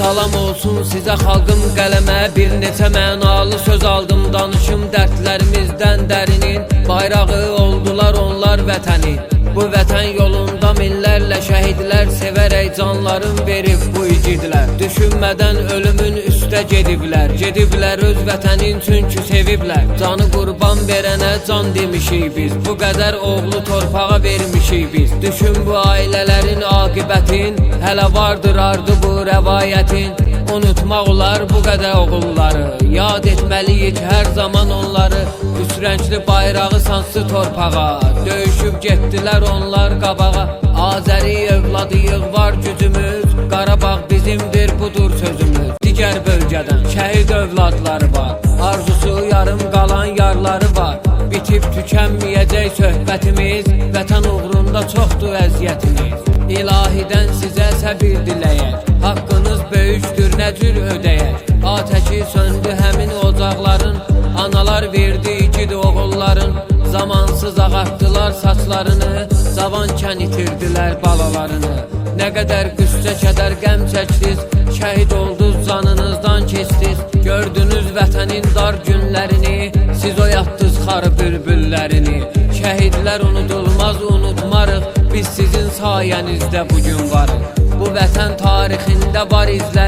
Salam olsun sizə xalqım qələmə Bir neçə mənalı söz aldım. Danışım dərdlərimizdən dərinin. Bayrağı oldular onlar vətəni Bu vətən yolunda minlərlə şəhidlər Sevərək canlarını verib bu igidlər Düşünmədən ölümün üstə gediblər. Gediblər öz vətənin çünki seviblər. Canı qurban verənə can demişik biz. Bu qədər oğlu torpağa vermişik biz. Düşün bu ailələrin aqibətin Hələ vardır ardı bu rəvayətin. Unutmaq olar bu qədər oğulları Yad etməliyik hər zaman onları. Üç rəngli bayrağı sansız torpağa Döyüşüb getdilər onlar qabağa. Azəri övladıyıq var gücümüz Qarabağ bizimdir budur sözümüz. Digər bölgədən şəhid övladları var Arzusu yarım qalan yarları var. Bitib tükənməyəcək söhbətimiz Vətən uğrunda çoxdur əziyyətimiz İlahidən sizə səbir diləyək. Haqqınız böyükdür nə cür ödəyək. Atəşi söndü həmin ocaqların. Analar verdi igid oğulların Zamansız ağartdılar saçlarını. Zavanken itirdilər balalarını. Nə qədər qüssə kədər qəm çəkdiniz. Şəhid oldunuz canınızdan keçdiniz Gördünüz vətənin dar günlərini. Siz oyatdınız xarı bülbüllərini. Şəhidlər unudulmaz unutmarıq. Biz sizin sayənizdə bugün varıq. Bu vətən tarixində var izləri